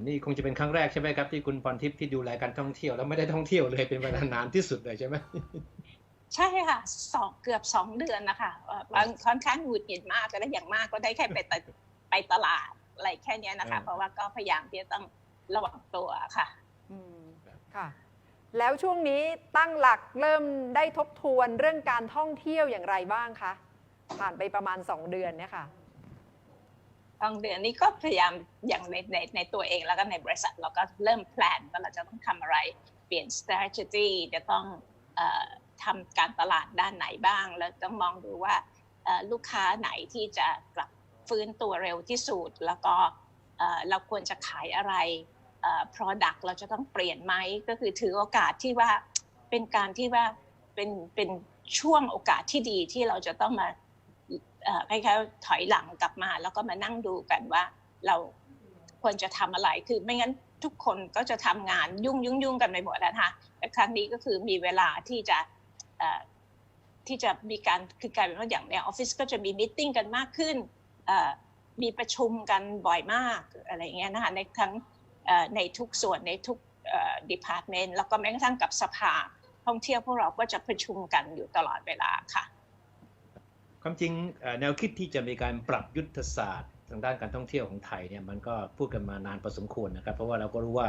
นี่คงจะเป็นครั้งแรกใช่ไหมครับ ที่คุณพรทิพย์ที่ดูแลการท่องเที่ยวแล้วไม่ได้ท่องเที่ยวเลยเป็นเวลานานที่สุดเลยใช่ไหมใช่ค่ะสองเกือบสองเดือนนะคะเอ่อบางค่อนข้างหงุดหงิดมากก็ได้อย่างมากก็ได้แค่ไปตะไปตลาดอะไรแค่เนี้ยนะคะอืมเพราะว่าก็พยายามที่จะต้องระวังตัวค่ะอืมค่ะ แล้วช่วงนี้ตั้งหลักเริ่มได้ทบทวนเรื่องการท่องเที่ยวอย่างไรบ้างคะผ่านไปประมาณ2เดือนเนี่ยค่ะ บางเดือนนี้ก็พยายามอย่างในในในตัวเองแล้วก็ในบริษัทเราก็เริ่มแพลนว่าเราจะต้องทำอะไร เปลี่ยน strategy จะต้องออทำการตลาดด้านไหนบ้าง แล้วต้องมองดูว่าลูกค้าไหนที่จะกลับฟื้นตัวเร็วที่สุดแล้วก็เราควรจะขายอะไร product เราจะต้องเปลี่ยนไหมก็คือถือโอกาสที่ว่าเป็นการที่ว่าเป็นเป็นช่วงโอกาสที่ดีที่เราจะต้องมา คล้ายๆถอยหลังกลับมา แล้วก็มานั่งดูกันว่าเราควรจะทำอะไรคือไม่งั้นทุกคนก็จะทำงานยุ่งยุ่งยุ่งกันไปหมดแล้วนะคะแต่ครั้งนี้ก็คือมีเวลาที่จะที่จะมีการคือกลารเป็นว่าอย่างในออฟฟิศก็จะมีมิ팅กันมากขึ้นมีประชุมกันบ่อยมากอะไรอย่างเงี้ยนะคะในทั้งในทุกส่วนในทุกดีพาร์ตเมนต์แล้วก็แม้กระทั่งกับสภาท่องเที่ยวพวกเราก็จะประชุมกันอยู่ตลอดเวลาค่ะ ความจริงแนวคิดที่จะมีการปรับยุทธศาสตร์ ทางด้านการท่องเที่ยวของไทยเนี่ยมันก็พูดกันมานานพอสมควรนะครับ เพราะว่าเราก็รู้ว่า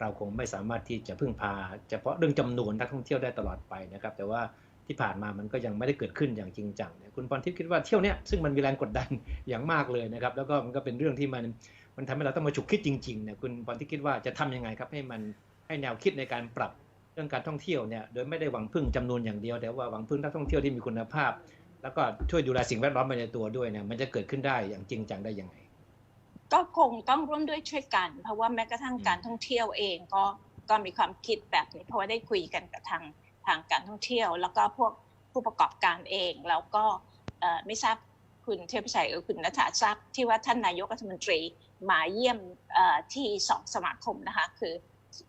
เราคงไม่สามารถที่จะพึ่งพา เฉพาะเรื่องจำนวนนักท่องเที่ยวได้ตลอดไปนะครับ แต่ว่าที่ผ่านมามันก็ยังไม่ได้เกิดขึ้นอย่างจริงจังเนี่ยคุณพรทิพย์คิดว่าเที่ยวเนี้ยซึ่งมันมีแรงกดดันอย่างมากเลยนะครับ แล้วก็มันก็เป็นเรื่องที่มันมันทำให้เราต้องมาฉุกคิดจริงๆเนี่ยคุณพรทิพย์คิดว่าจะทำยังไงครับให้มันให้แนวคิดในการปรับเรื่องการท่องเที่ยวเนี่ยโดยไม่ได้หวังพึ่งจำนวนอย่างเดียวแต่ว่าหวังพึ่งนักท่องเที่ยวที่มีคุณภาพ แล้วก็ช่วยดูแลสิ่งแวดล้อมไปในตัวด้วยเนี่ยมันจะเกิดขึ้นได้อย่างจริงจังได้ยังไง ก็คงต้องร่วมด้วยช่วยกัน เพราะว่าแม้กระทั่งการท่องเที่ยวเองก็ก็มีความคิดแบบนี้เพราะว่าได้คุยกันกับทางทางการท่องเที่ยว แล้วก็พวกผู้ประกอบการเอง แล้วก็ไม่ทราบคุณเทพชัยหรือคุณนัฐาทราบที่ว่าท่านนายกรัฐมนตรีมาเยี่ยมที่สองสมาคมนะคะคือ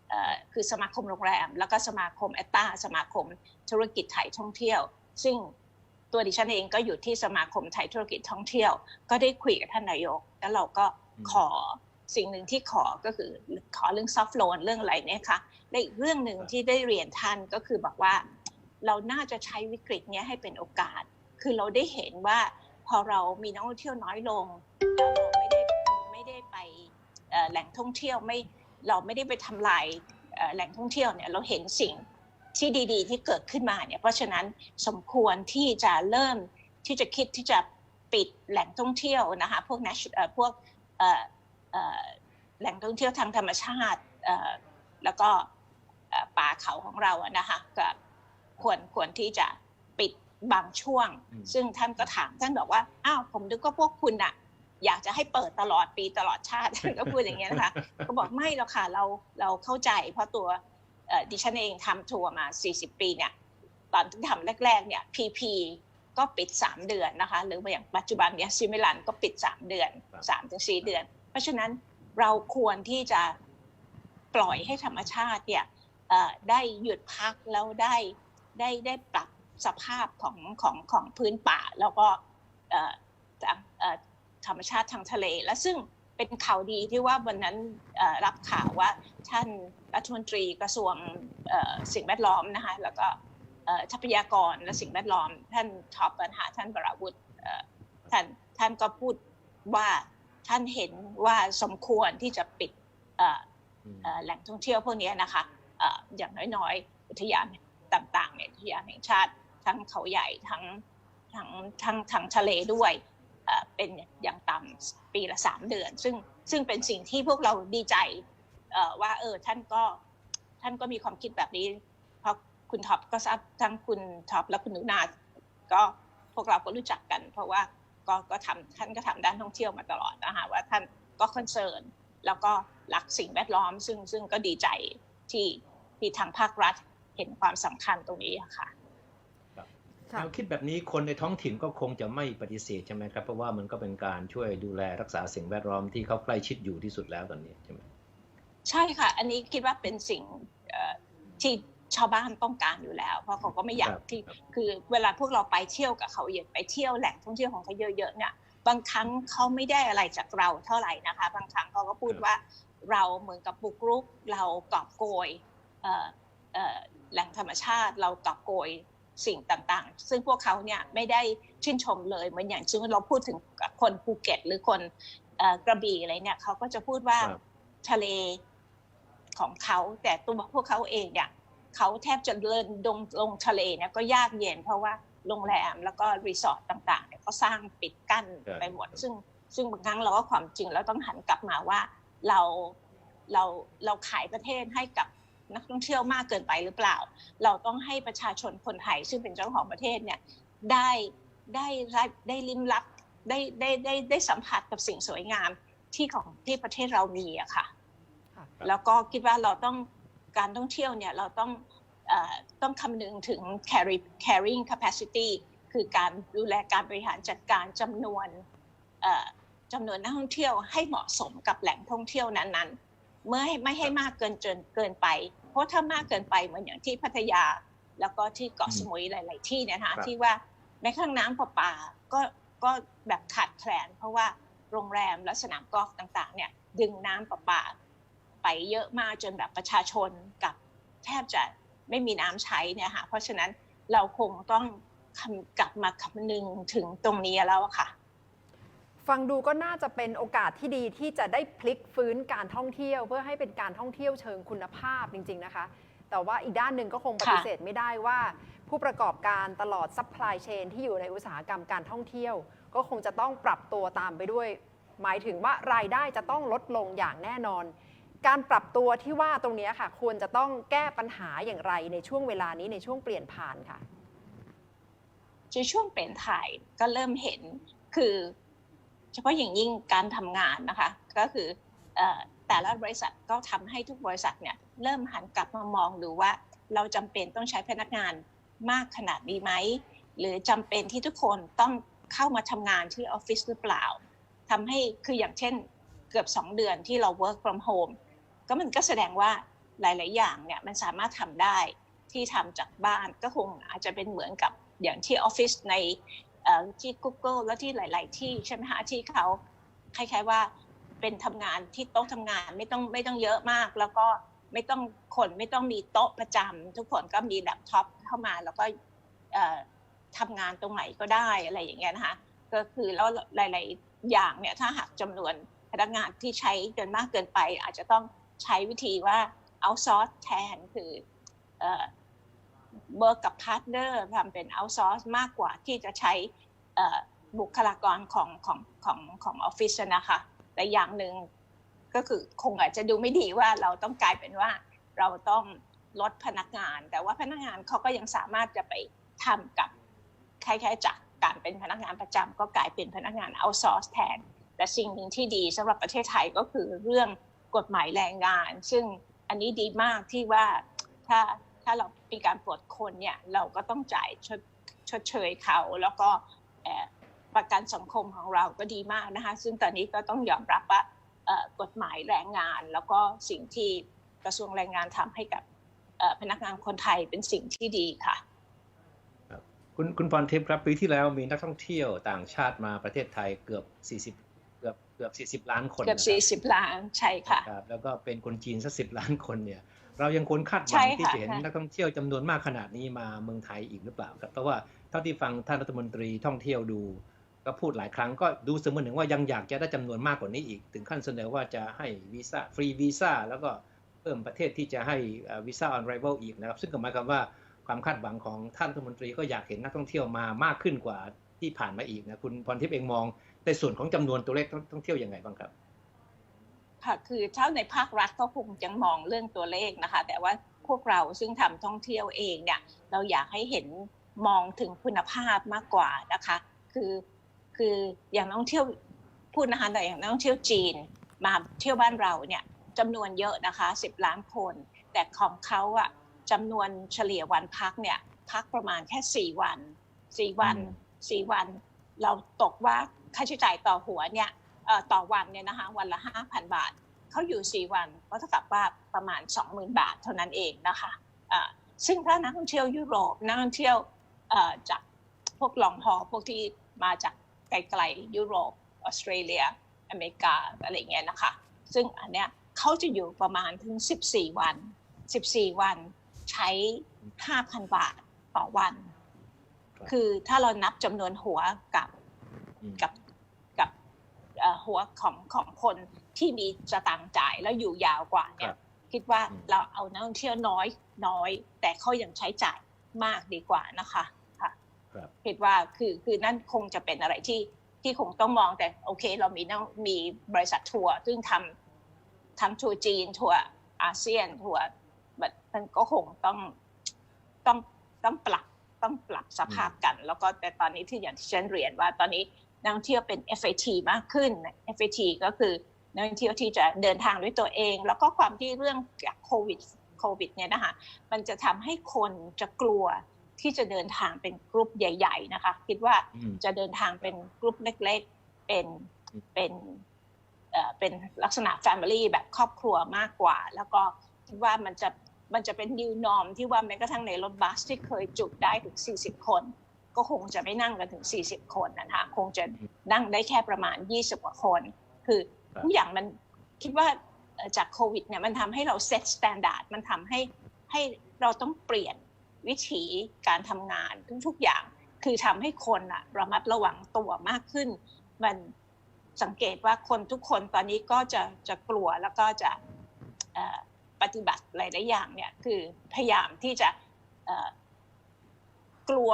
เอ่อคือสมาคมโรงแรม แล้วก็สมาคมแอตตาสมาคมธุรกิจไทยท่องเที่ยว ซึ่ง ตัวดิฉันเองก็อยู่ที่สมาคมไทยธุรกิจท่องเที่ยว ก็ได้คุยกับท่านนายก แล้วเราก็อืมขอสิ่งหนึ่งที่ขอก็คือขอเรื่องซอฟ t ์โลนเรื่องอะไรเนี่ยค่ะและอีกเรื่องหนึ่งที่ได้เรียนท่านก็คือบอกว่า เราน่าจะใช้วิกฤตเนี้ยให้เป็นโอกาส คือเราได้เห็นว่าพอเรามีนักท่องเที่ยวน้อยลงแล้วเราไม่ได้ไม่ได้ไปเอ่อแหล่งท่องเที่ยวไม่เราไม่ได้ไปทำลายเอ่อแหล่งท่องเที่ยวเนี่ยเราเห็นสิ่ง ที่ดี ๆ ที่เกิดขึ้นมาเนี่ยเพราะฉะนั้นสมควรที่จะเริ่มที่จะคิดที่จะปิดแหล่งท่องเที่ยวนะคะพวก nation- เอ่อพวกเอ่อเอ่อแหล่งท่องเที่ยวทางธรรมชาติเอ่อแล้วก็เอ่อป่าเขาของเราอะนะคะก็ควรควรที่จะปิดบางช่วงอืมซึ่งท่านก็ถามท่านบอกว่าอ้าวผมนึกว่าพวกคุณอะอยากจะให้เปิดตลอดปีตลอดชาติท่านก็พูดอย่างเงี้ยนะคะ ก็บอกไม่หรอกค่ะเราเราเข้าใจเพราะตัวเอ่อ ดิฉันเองทำทัวร์มา 40 ปีเนี่ยตอนที่ทำแรก ๆ เนี่ย PP ก็ปิด 3 เดือนนะคะ หรือว่าอย่างปัจจุบันเนี่ยซิมิลันก็ปิด 3 เดือนครับ3ถึง4เดือน เพราะฉะนั้นเราควรที่จะปล่อยให้ธรรมชาติเนี่ยเอ่อได้หยุดพักแล้วได้ได้ได้ปรับสภาพของของของพื้นป่า แล้วก็เอ่อทางเอ่อธรรมชาติทางทะเลและซึ่ง เป็นข่าวดีที่ว่าวันนั้นเอ่อรับข่าวว่าท่านรัฐมนตรีกระทรวงเอ่อสิ่งแวดล้อมนะคะแล้วก็เอ่อทรัพยากรและสิ่งแวดล้อม ท่านท็อปปัญหาท่านบราวุฒิเอ่อท่านท่านก็พูดว่าท่านเห็นว่าสมควรที่จะปิดเอ่ออืมเอ่อแหล่งท่องเที่ยวพวกนี้นะคะเอ่ออย่างน้อยๆอุทยานต่างๆเนี่ยอุทยานแห่งชาติทั้งเขาใหญ่ทั้งทั้งทั้งทั้งทะเลด้วย เป็นอย่างต่ำปีละสามเดือน ซึ่งซึ่งเป็นสิ่งที่พวกเราดีใจว่าเออท่านก็ท่านก็มีความคิดแบบนี้ เพราะคุณท็อปก็ทราบทั้งคุณท็อปและคุณหนุนา ก็พวกเราก็รู้จักกัน เพราะว่าก็ก็ทำท่านก็ทำด้านท่องเที่ยวมาตลอดนะคะว่าท่านก็คอนเซิร์นแล้วก็รักสิ่งแวดล้อม ซึ่งซึ่งก็ดีใจที่ที่ทางภาครัฐเห็นความสำคัญตรงนี้ค่ะ แนวคิดแบบนี้คนในท้องถิ่นก็คงจะไม่ปฏิเสธใช่ไหมครับ เพราะว่ามันก็เป็นการช่วยดูแลรักษาสิ่งแวดล้อมที่เขาใกล้ชิดอยู่ที่สุดแล้วตอนนี้ใช่ไหมใช่ค่ะ อันนี้คิดว่าเป็นสิ่งเอ่อที่ชาวบ้านต้องการอยู่แล้ว เพราะเขาก็ไม่อยากที่คือเวลาพวกเราไปเที่ยวกับเขาเยอะไปเที่ยวแหล่งท่องเที่ยวของเขาเยอะๆเนี่ยบางครั้งเขาไม่ได้อะไรจากเราเท่าไหร่นะคะ บางครั้งเขาก็พูดว่าเราเหมือนกับบุกรุก เรากอบโกยเอ่อเอ่อแหล่งธรรมชาติ เรากอบโกย สิ่งต่างๆ ซึ่งพวกเขาเนี่ยไม่ได้ชื่นชมเลยเหมือนอย่างเช่นเราพูดถึงคนภูเก็ต หรือคนเอ่อกระบี่อะไรเนี่ยเขาก็จะพูดว่าครับทะเลของเขา แต่ตัวพวกเขาเองเนี่ยเขาแทบจะเดินลงลงทะเลเนี่ยก็ยากเย็นเพราะว่าโรงแรมแล้วก็รีสอร์ทต่างๆเนี่ยก็สร้างปิดกั้นครับไปหมด ซึ่งซึ่งบางครั้งเราก็ความจริงแล้วต้องหันกลับมาว่าเราเราเราขายประเทศให้กับ นักท่องเที่ยวมากเกินไปหรือเปล่า เราต้องให้ประชาชนคนไทยซึ่งเป็นเจ้าของประเทศเนี่ยได้ได้ได้ได้ลิ้มรับได้ได้ได้ได้สัมผัสกับสิ่งสวยงามที่ของที่ประเทศเรามีอะค่ะค่ะแล้วก็คิดว่าเราต้องการท่องเที่ยวเนี่ยเราต้องเออต้องคำนึงถึง carry carrying capacity คือการดูแลการบริหารจัดการจำนวนเอ่อจำนวนนักท่องเที่ยวให้เหมาะสมกับแหล่งท่องเที่ยวนั้นๆ เมื่อให้ไม่ให้มากเกินจนเกินไป เพราะถ้ามากเกินไปเหมือนอย่างที่พัทยา แล้วก็ที่เกาะอืมสมุยหลาย ๆ ที่เนี่ยนะคะครับที่ว่าแม้กระทั่งน้ำประปาก็ก็แบบขาดแคลน เพราะว่าโรงแรมและสนามกอล์ฟต่าง ๆ เนี่ยดึงน้ำประปาไปเยอะมากจนแบบประชาชนกับแทบจะไม่มีน้ำใช้เนี่ยค่ะเพราะฉะนั้นเราคงต้องคำกลับมาคำนึงถึงตรงนี้แล้วอะค่ะ ฟังดูก็น่าจะเป็นโอกาสที่ดีที่จะได้พลิกฟื้นการท่องเที่ยว เพื่อให้เป็นการท่องเที่ยวเชิงคุณภาพจริง ๆ นะคะ แต่ว่าอีกด้านหนึ่งก็คงปฏิเสธไม่ได้ว่า ผู้ประกอบการตลอดซัพพลายเชนที่อยู่ในอุตสาหกรรมการท่องเที่ยว ก็คงจะต้องปรับตัวตามไปด้วย หมายถึงว่ารายได้จะต้องลดลงอย่างแน่นอน การปรับตัวที่ว่าตรงนี้ค่ะ ควรจะต้องแก้ปัญหาอย่างไรในช่วงเวลานี้ในช่วงเปลี่ยนผ่านค่ะในช่วงเปลี่ยนถ่ายก็เริ่มเห็นคือ เฉพาะอย่างยิ่งการทำงานนะคะ ก็คืออแต่ละบริษัทก็ทำให้ทุกบริษัทเนี่ยเริ่มหันกลับมามองดูว่าเราจำเป็นต้องใช้พนักงานมากขนาดนี้ไหม หรือจำเป็นที่ทุกคนต้องเข้ามาทำงานที่ออฟฟิศหรือเปล่าทำให้คืออย่างเช่นเกือบ 2 เดือนที่เรา work from home ก็มันก็แสดงว่าหลาย ๆ อย่างเนี่ยมันสามารถทำได้ที่ทำจากบ้านก็คงอาจจะเป็นเหมือนกับอย่างที่ออฟฟิศใน ที่ Google แล้วที่หลาย ๆ ที่ใช่ไหมคะที่เขาคล้ายๆว่าเป็นทำงานที่โต๊ะทำงานไม่ต้องไม่ต้องเยอะมาก แล้วก็ไม่ต้องคนไม่ต้องมีโต๊ะประจำทุกคนก็มีแล็ปท็อปเข้ามาแล้วก็เอ่อทำงานตรงไหนก็ได้อะไรอย่างเงี้ยนะคะก็คือแล้วหลาย ๆ อย่างเนี่ยถ้าหากจำนวนพนักงานที่ใช้เกินมากเกินไป อาจจะต้องใช้วิธีว่า outsource แทนคือ เวิร์กกับพาร์ทเนอร์ทำเป็น outsource มากกว่าที่จะใช้บุคลากรของของของของออฟฟิศนะคะ แต่อย่างหนึ่งก็คือคงอาจจะดูไม่ดีว่าเราต้องกลายเป็นว่าเราต้องลดพนักงาน แต่ว่าพนักงานเขาก็ยังสามารถจะไปทำกับคล้ายๆจากการเป็นพนักงานประจำก็กลายเป็นพนักงาน outsource แทน แต่สิ่งหนึ่งที่ดีสำหรับประเทศไทยก็คือเรื่องกฎหมายแรงงาน ซึ่งอันนี้ดีมากที่ว่าถ้า ถ้าเรามีการปลดคนเนี่ยเราก็ต้องจ่ายชดชดเชยเขา แล้วก็เอ่อประกันสังคมของเราก็ดีมากนะคะซึ่งตอนนี้ก็ต้องยอมรับว่าเอ่อกฎหมายแรงงาน แล้วก็สิ่งที่กระทรวงแรงงานทำให้กับเอ่อพนักงานคนไทยเป็นสิ่งที่ดีค่ะคุณคุณพรทิพย์ครับปีที่แล้วมีนักท่องเที่ยวต่างชาติมาประเทศไทยเกือบ 40เกือบเกือบ40 ล้านคนเกือบนะครับ40 ล้านใช่ค่ะครับแล้วก็เป็นคนจีนสักสิล้านคนเนี่ย เรายังควรคาดหใช่วังที่ค่ะจะเห็นค่ะนักท่องเที่ยวจำนวนมากขนาดนี้มาเมืองไทยอีกหรือเปล่าครับเพราะว่าเท่าที่ฟังท่านรัฐมนตรีท่องเที่ยวดูก็พูดหลายครั้งก็ดูเสมือนหนึ่งว่ายังอยากจะได้จำนวนมากกว่านี้อีก ถึงขั้นเสนอว่าจะให้วีซ่าฟรีวีซ่าแล้วก็เพิ่มประเทศที่จะให้วีซ่าออนไรเวลอีกนะครับ ซึ่งก็หมายความว่าความคาดหวังของท่านรัฐมนตรีก็อยากเห็นนักท่องเที่ยวมามากขึ้นกว่าที่ผ่านมาอีกนะคุณพรทิพย์เองมองในส่วนของจำนวนตัวเลขนักท่องเที่ยวยังไงบ้างครับ ค่ะคือเท่าในภาครัฐก็คงยังมองเรื่องตัวเลขนะคะ แต่ว่าพวกเราซึ่งทำท่องเที่ยวเองเนี่ยเราอยากให้เห็นมองถึงคุณภาพมากกว่านะคะ คือคืออย่างนักท่องเที่ยวพูดนะคะแต่อย่างนักท่องเที่ยวจีนมาเที่ยวบ้านเราเนี่ยจำนวนเยอะนะคะ 10 ล้านคน แต่ของเขาอะจำนวนเฉลี่ยวันพักเนี่ย พักประมาณแค่ 4 วัน 4 วัน 4 วัน เราตกว่าค่าใช้จ่ายต่อหัวเนี่ย ต่อวันเนี่ยนะคะวันละ 5,000 บาท เขาอยู่ 4 วันก็เท่ากับว่าประมาณ 20,000 บาทเท่านั้นเองนะคะอ่าซึ่งถ้านักท่องเที่ยวยุโรปนักท่องเที่ยวเอ่อจากพวกลองฮอพวกที่มาจากไกลๆยุโรปออสเตรเลีย อเมริกาอะไรเงี้ยนะคะ ซึ่งอันเนี้ยเขาจะอยู่ประมาณถึง 14 วัน 14 วันใช้ 5,000 บาทต่อวันครับคือถ้าเรานับจำนวนหัวกับอืมกับกับเอ่อ หัวของของคนที่มีสตางค์จ่ายแล้วอยู่ยาวกว่าเนี่ครัยบคิดว่าอืมเราเอานักท่องเที่ยวน้อยน้อย แต่เขายังใช้จ่ายมากดีกว่านะคะค่ะครับคิดว่าคือคือนั่นคงจะเป็นอะไรที่ที่คงต้องมองแต่โอเค เรามีน้องมีบริษัททัวร์ซึ่งทำทั้งทัวร์จีนทัวร์อาเซียนทัวร์แบบมันก็คงต้องต้องต้องปรับต้องปรับสภาพกัน แล้วก็แต่ตอนนี้ที่อย่างที่ฉันเรียนว่าตอนนี้ นักท่องเที่ยวเป็น FAT มากขึ้น FAT ก็คือนักท่องเที่ยวที่จะเดินทางด้วยตัวเอง แล้วก็ความที่เรื่องจากโควิดโควิดเนี่ยนะคะมันจะทำให้คนจะกลัวที่จะเดินทางเป็นกลุ่มใหญ่ ๆ นะคะ คิดว่าอืมจะเดินทางเป็นกลุ่มเล็ก ๆ เป็นอืมเป็นเอ่อเป็นลักษณะ Family แบบครอบครัวมากกว่า แล้วก็คิดว่ามันจะมันจะเป็น new norm ที่ว่าแม้กระทั่งในรถบัสที่เคยจุได้ถึง 40 คน ก็คงจะไม่นั่งกันถึง 40 คนนะคะคงจะนั่งได้แค่ประมาณ 20 กว่าคน คือครับทุกอย่างมันคิดว่าเอ่อจากโควิดเนี่ยมันทำให้เราเซตสแตนดาร์ดมันทำให้ให้เราต้องเปลี่ยนวิถีการทำงานทุกๆอย่าง คือทำให้คนอะระมัดระวังตัวมากขึ้น มันสังเกตว่าคนทุกคนตอนนี้ก็จะจะกลัวแล้วก็จะเอ่อปฏิบัติหลายๆอย่างเนี่ยคือพยายามที่จะเอ่อกลัว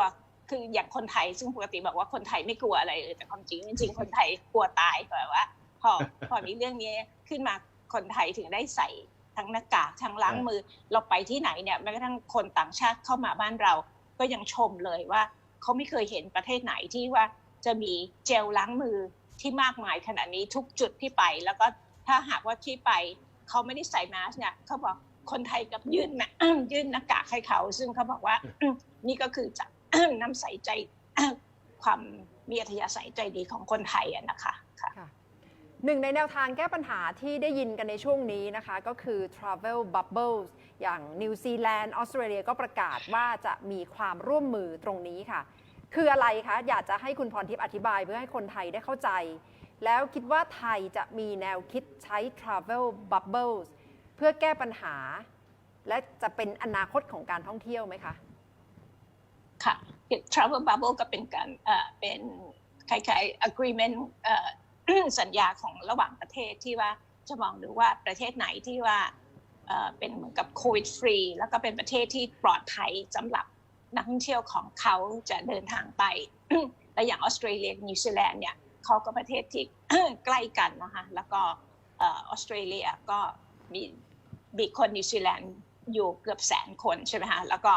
คืออย่างคนไทยซึ่งปกติบอกว่าคนไทยไม่กลัวอะไรเลยแต่ความจริงจริงๆคนไทยกลัวตายแบบว่า พอพอมีเรื่องนี้ขึ้นมาคนไทยถึงได้ใส่ทั้งหน้ากากทั้งล้างมือเราไปที่ไหนเนี่ยแม้กระทั่งคนต่างชาติเข้ามาบ้านเรา ก็ยังชมเลยว่าเขาไม่เคยเห็นประเทศไหนที่ว่าจะมีเจลล้างมือที่มากมายขนาดนี้ทุกจุดที่ไป แล้วก็ถ้าหากว่าที่ไปเขาไม่ได้ใส่มาสก์เนี่ยเขาบอกคนไทยกับยื่นนะยื่นหน้ากากให้เขา ซึ่งเขาบอกว่านี่ก็คือจาก น้ำใสใจความมีอัธยาศัยใจดีของคนไทยนะคะค่ะหนึ่งในแนวทางแก้ปัญหาที่ได้ยินกันในช่วงนี้นะคะ ก็คือ travel bubbles อย่างนิวซีแลนด์ออสเตรเลียก็ประกาศว่าจะมีความร่วมมือตรงนี้ค่ะ คืออะไรคะ อยากจะให้คุณพรทิพย์อธิบายเพื่อให้คนไทยได้เข้าใจ แล้วคิดว่าไทยจะมีแนวคิดใช้ travel bubbles เพื่อแก้ปัญหา และจะเป็นอนาคตของการท่องเที่ยวไหมคะ ค่ะ travel bubble ก็เป็นการเป็นคล้ายๆ agreement เอ่อสัญญาของระหว่างประเทศที่ว่าจะมองดูว่าประเทศไหนที่ว่าเป็นเหมือนกับโควิดฟรีแล้วก็เป็นประเทศที่ปลอดภัยสำหรับนักท่องเที่ยวของเขาจะเดินทางไปและอย่างออสเตรเลียนิวซีแลนด์เนี่ยเขาก็ประเทศที่ใกล้กันนะคะแล้วก็ออออสเตรเลียก็มีมีคนนิวซีแลนด์อยู่เกือบแสนคนใช่ไหมคะแล้วก็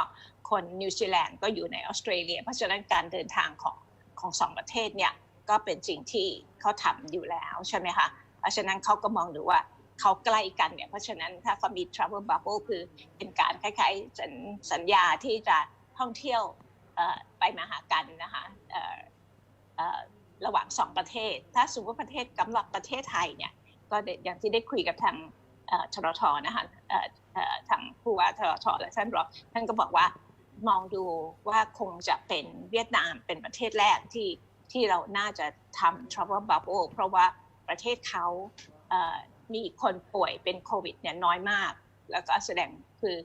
คนนิวซีแลนด์ก็อยู่ในออสเตรเลีย เพราะฉะนั้นการเดินทางของของสองประเทศเนี่ยก็เป็นสิ่งที่เขาทำอยู่แล้วใช่ไหมคะ เพราะฉะนั้นเขาก็มองดูว่าเขาใกล้กันเนี่ย เพราะฉะนั้นถ้าเขามี travel bubble คือเป็นการคล้ายๆสัญสญญาที่จะท่องเที่ยวไปมาหากันนะคะระหว่างสองประเทศ ถ้าสมมติว่าประเทศกำหนดประเทศไทยเนี่ยก็ได้อย่างที่ได้คุยกับทางทรทนะคะทางผู้ว่าทรทและท่านรองท่านก็บอกว่า มองดูว่าคงจะเป็นเวียดนามเป็นประเทศแรกที่ที่เราน่าจะทำ travel bubble เพราะว่าประเทศเขาเอ่อมีคนป่วยเป็นโควิดเนี่ยน้อยมาก แล้วก็แสดงคือ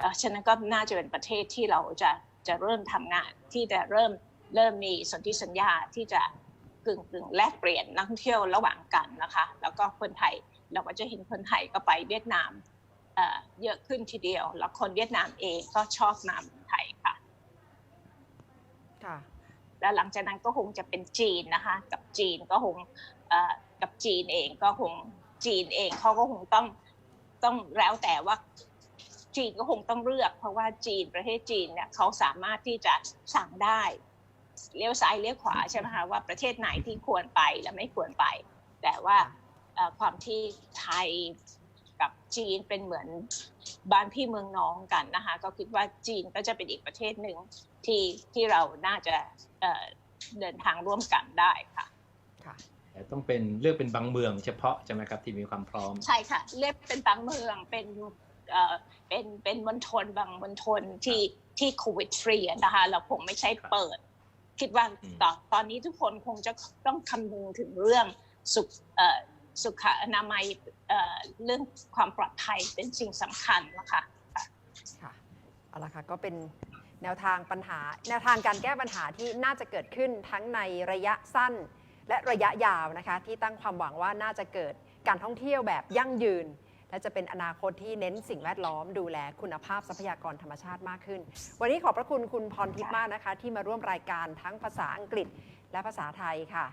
อฉะนั้นก็น่าจะเป็นประเทศที่เราจะจะเริ่มทำงานที่จะเริ่มเริ่มมีสนธิสัญญาที่จะกึ่งกึ่งแลกเปลี่ยนนักท่องเที่ยวระหว่างกันนะคะ แล้วก็คนไทยเราก็จะเห็นคนไทยก็ไปเวียดนามเยอะขึ้นทีเดียว แล้วคนเวียดนามเองก็ชอบนำ แล้วหลังจากนั้นก็คงจะเป็นจีนนะคะ กับจีนก็คงเอ่อกับจีนเองก็คงจีนเองเขาก็คงต้องต้องแล้วแต่ว่าจีนก็คงต้องเลือก เพราะว่าจีนประเทศจีนเนี่ยเขาสามารถที่จะสั่งได้เลี้ยวซ้ายเลี้ยวขวาใช่ไหมคะว่าประเทศไหนที่ควรไปและไม่ควรไป แต่ว่าเอ่อความที่ไทย กับจีนเป็นเหมือนบ้านพี่เมืองน้องกันนะคะก็คิดว่าจีนก็จะเป็นอีกประเทศหนึ่งที่ที่เราน่าจะเอ่อเดินทางร่วมกันได้ค่ะค่ะแต่ต้องเป็นเลือกเป็นบางเมืองเฉพาะใช่ไหมครับที่มีความพร้อม ใช่ค่ะเรียกเป็นบางเมืองเป็นเอ่อเป็นเป็นมณฑลบางมณฑลที่ที่โควิดฟรีนะคะเราคงไม่ใช่เปิด คิดว่าอืมตอนตอนนี้ทุกคนคงจะต้องคำนึงถึงเรื่องสุขเอ่อ สุขอนามัยเรื่องความปลอดภัยเป็นสิ่งสำคัญนะคะค่ะเอาละค่ะก็เป็นแนวทางปัญหา แนวทางการแก้ปัญหาที่น่าจะเกิดขึ้นทั้งในระยะสั้นและระยะยาวนะคะ ที่ตั้งความหวังว่าน่าจะเกิดการท่องเที่ยวแบบยั่งยืน และจะเป็นอนาคตที่เน้นสิ่งแวดล้อมดูแลคุณภาพทรัพยากรธรรมชาติมากขึ้น วันนี้ขอบพระคุณคุณพรทิพย์มากนะคะ ที่มาร่วมรายการทั้งภาษาอังกฤษและภาษาไทยค่ะ